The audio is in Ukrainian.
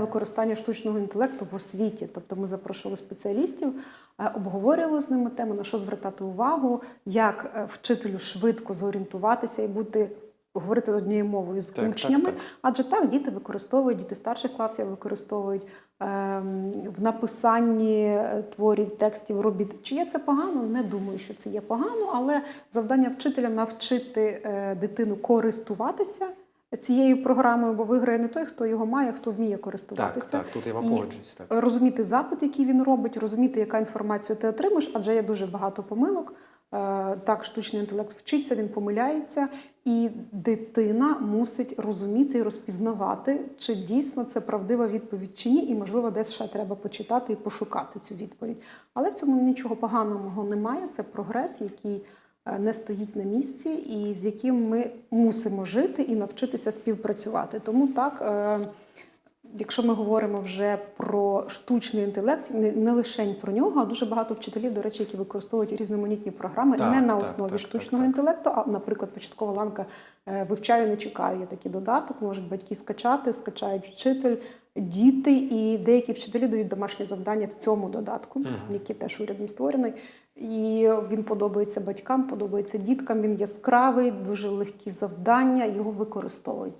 використання штучного інтелекту в освіті. Тобто ми запрошували спеціалістів, е, обговорювали з ними тему, на що звертати увагу, як е, вчителю швидко зорієнтуватися і бути. Говорити однією мовою з Так, так, учнями, так. адже так діти використовують, діти старших класів використовують ем, в написанні е, творів, текстів, робіт. Чи є це погано? Не думаю, що це є погано, але завдання вчителя навчити е, дитину користуватися цією програмою, бо виграє не той, хто його має, хто вміє користуватися. так, тут я вам погоджуюсь. Так. Розуміти запит, який він робить, розуміти, яка інформація ти отримаєш, адже є дуже багато помилок. Е, Так, штучний інтелект вчиться, він помиляється, і дитина мусить розуміти і розпізнавати, чи дійсно це правдива відповідь чи ні, і можливо десь ще треба почитати і пошукати цю відповідь. Але в цьому нічого поганого немає. Це прогрес, який не стоїть на місці, і з яким ми мусимо жити і навчитися співпрацювати. Тому так. Якщо ми говоримо вже про штучний інтелект, не, не лише про нього, а дуже багато вчителів, до речі, які використовують різноманітні програми Так, не на основі так, штучного так, інтелекту, а, наприклад, початкова ланка е, вивчаю, не чекаю. Є такий додаток, можуть батьки скачати, скачають вчитель, діти, і деякі вчителі дають домашні завдання в цьому додатку, який теж урядом створений. І він подобається батькам, подобається діткам. Він яскравий, дуже легкі завдання, його використовують.